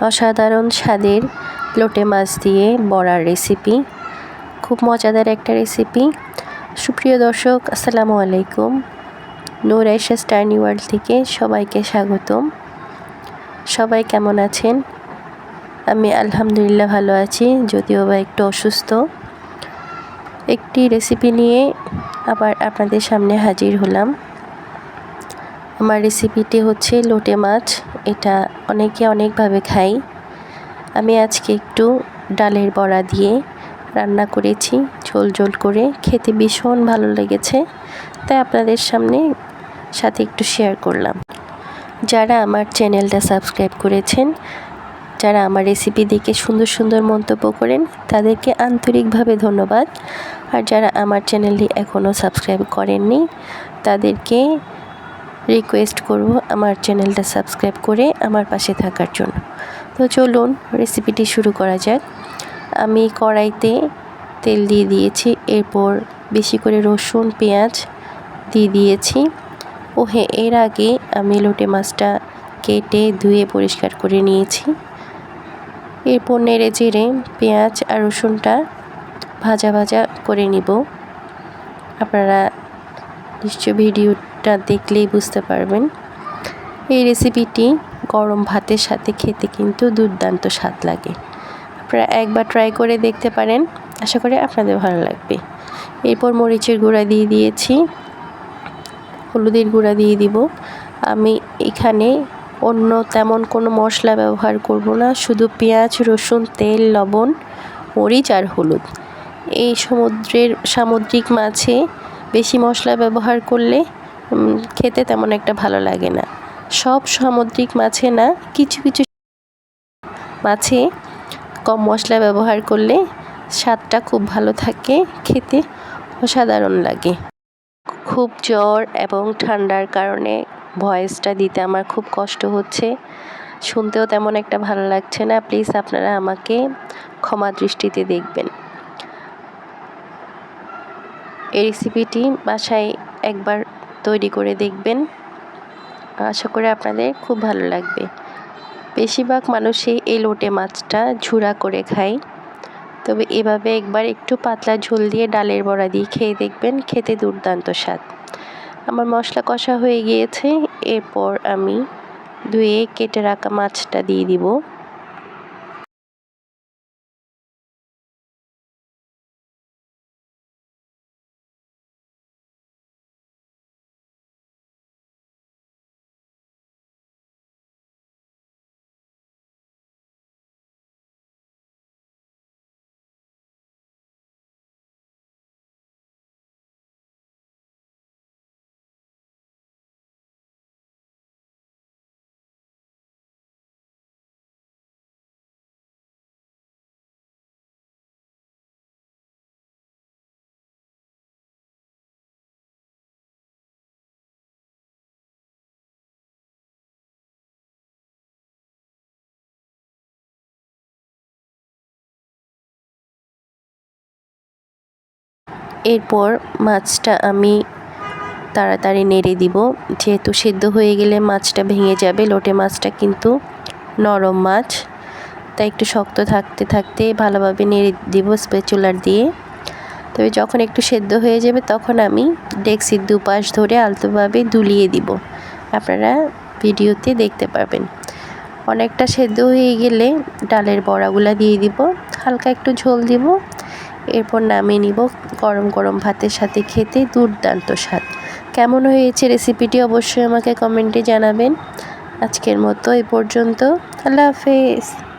অসাধারণ স্বাদের লোটে মাছ দিয়ে বড়ার রেসিপি। খুব মজাদার একটা রেসিপি। সুপ্রিয় দর্শক, আসসালামু আলাইকুম। নূর আয়সা স্টার্নি ওয়ার্ল্ড থেকে সবাইকে স্বাগতম। সবাই কেমন আছেন? আমি আলহামদুলিল্লাহ ভালো আছি, যদিও বা একটু অসুস্থ। একটি রেসিপি নিয়ে আবার আপনাদের সামনে হাজির হলাম। আমার রেসিপিটি হচ্ছে লোটে মাছ। এটা অনেকে অনেকভাবে খাই আমি আজকে একটু ডালের বড়া দিয়ে রান্না করেছি, ঝোল ঝোল করে। খেতে ভীষণ ভালো লেগেছে। তাই আপনাদের সামনে সাথে একটু শেয়ার করলাম। যারা আমার চ্যানেলটা সাবস্ক্রাইব করেছেন, যারা আমার রেসিপি দেখে সুন্দর সুন্দর মন্তব্য করেন, তাদেরকে আন্তরিকভাবে ধন্যবাদ। আর যারা আমার চ্যানেলটি এখনও সাবস্ক্রাইব করেননি, তাদেরকে রিকোয়েস্ট করব আমার চ্যানেলটা সাবস্ক্রাইব করে আমার পাশে থাকার জন্য। তো চলুন রেসিপিটি শুরু করা যাক। আমি কড়াইতে তেল দিয়ে দিয়েছি, এরপর বেশি করে রসুন, পেঁয়াজ দিয়ে দিয়েছি। ও হ্যাঁ এর আগে আমি লোটে মাছটা কেটে ধুয়ে পরিষ্কার করে নিয়েছি। এরপর নেড়ে চেড়ে পেঁয়াজ আর রসুনটা ভাজা ভাজা করে নিব। আপনারা নিশ্চয় ভিডিওটা দেখলেই বুঝতে পারবেন। এই রেসিপিটি গরম ভাতের সাথে খেতে কিন্তু দুর্দান্ত স্বাদ লাগে। আপনারা একবার ট্রাই করে দেখতে পারেন। আশা করি আপনাদের ভালো লাগবে। এরপর মরিচের গুঁড়া দিয়ে দিয়েছি। হলুদের গুঁড়া দিয়ে দিব। আমি এখানে অন্য তেমন কোনো মশলা ব্যবহার করব না। শুধু পেঁয়াজ, রসুন, তেল, লবণ, মরিচ আর হলুদ। এই সমুদ্রের সামুদ্রিক মাছে বেশি মশলা ব্যবহার করলে খেতে তেমন একটা ভালো লাগে না। সব সামুদ্রিক মাছে না, কিছু কিছু মাছে কম মশলা ব্যবহার করলে স্বাদটা খুব ভালো থাকে, খেতে অসাধারণ লাগে। খুব জ্বর এবং ঠান্ডার কারণে ভয়েসটা দিতে আমার খুব কষ্ট হচ্ছে। শুনতেও তেমন একটা ভালো লাগছে না, প্লিজ আপনারা আমাকে ক্ষমা দৃষ্টিতে দেখবেন। এই রেসিপিটি বাসায় একবার তৈরি করে দেখবেন। আশা করি আপনাদের খুব ভালো লাগবে। বেশিরভাগ মানুষই এই লোটে মাছটা ঝুরা করে খায়। তবে এভাবে একবার একটু পাতলা ঝোল দিয়ে ডালের বড়া দিয়ে খেয়ে দেখবেন, খেতে দুর্দান্ত স্বাদ। আমার মশলা কষা হয়ে গিয়েছে। এরপর আমি ধুয়ে কেটে রাখা মাছটা দিয়ে দিব। এরপর মাছটা আমি তাড়াতাড়ি নেড়ে দিব। যেহেতু সেদ্ধ হয়ে গেলে মাছটা ভেঙে যাবে, লোটে মাছটা কিন্তু নরম মাছ। তাই একটু শক্ত থাকতে থাকতে ভালোভাবে নেড়ে দিব স্পেচুলার দিয়ে। তবে যখন একটু সেদ্ধ হয়ে যাবে, তখন আমি ডেক্সির দুপাশ ধরে আলতোভাবে দুলিয়ে দিব। আপনারা ভিডিওতে দেখতে পাবেন অনেকটা সেদ্ধ হয়ে গেলে ডালের বড়াগুলা দিয়ে দিব। হালকা একটু ঝোল দিব। এরপর নামিয়ে নিব গরম গরম ভাতের সাথে খেতে দুর্দান্ত স্বাদ। কেমন হয়েছে রেসিপিটি অবশ্যই আমাকে কমেন্টে জানাবেন। আজকের মতো এ পর্যন্ত। আল্লাহ হাফেজ।